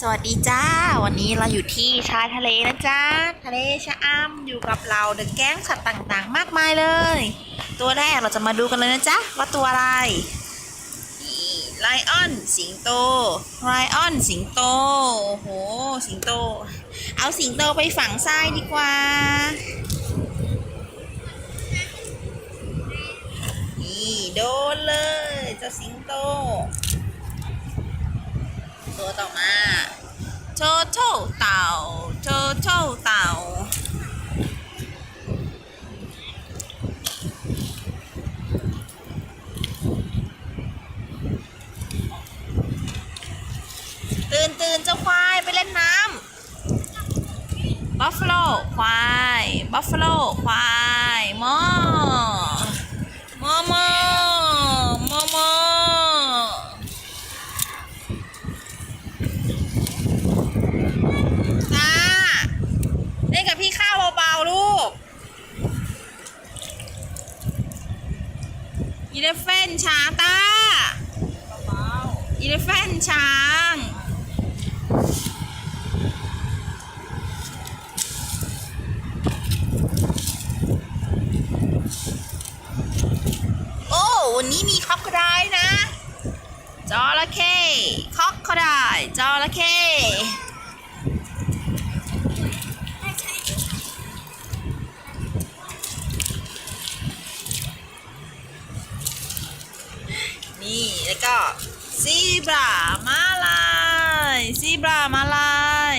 สวัสดีจ้า วันนี้เราอยู่ที่ชายทะเลนะจ้าทะเลชะอำอยู่กับเราเดอะแก๊งสัตว์ต่างๆ มากมายเลย ตัวแรกเราจะมาดูกันเลยนะจ๊ะว่าตัวอะไรไลออนสิงโตไลออนสิงโตโอ้โหสิงโต เอาสิงโตไปฝังทรายดีกว่านี่โดนเลยเจ้าสิงโต ตัวต่อมาโชโชเต่าโชโชเต่า ตื่นตื่นเจ้าควายไปเล่ นน้ำบัฟฟ l o ควายบัฟฟ l o ควายมอมอมอมอมอตาเล่นกับพี่ข้าวเบาๆลูกอีเลฟเฟนช้าตาอีเลฟเฟนช้าง โอ้ วันนี้มีคอกกระได นะจระเข้คอกกระได้จระเข้นี่แล้วก็ซีบรามาลายซีบรามาลาย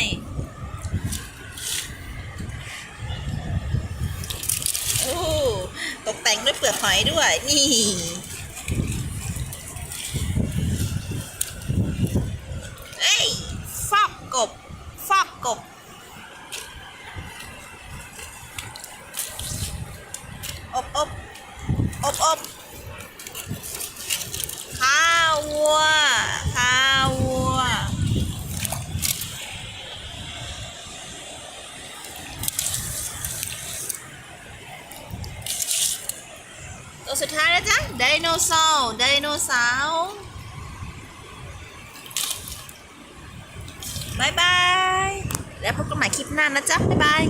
โอ้ตกแต่งด้วยเปลือกหอยด้วย นี่ เอ้ย ฟอ กบ ฟอกกบ อบอบอบอบข้าววัว ข้าววัว ตัวสุดท้ายนะจ๊ะไดโนเสาร์ไดโนเสาร์ บายบาย แล้วพบกันใหม่คลิปหน้านะจ๊ะ บ๊ายบาย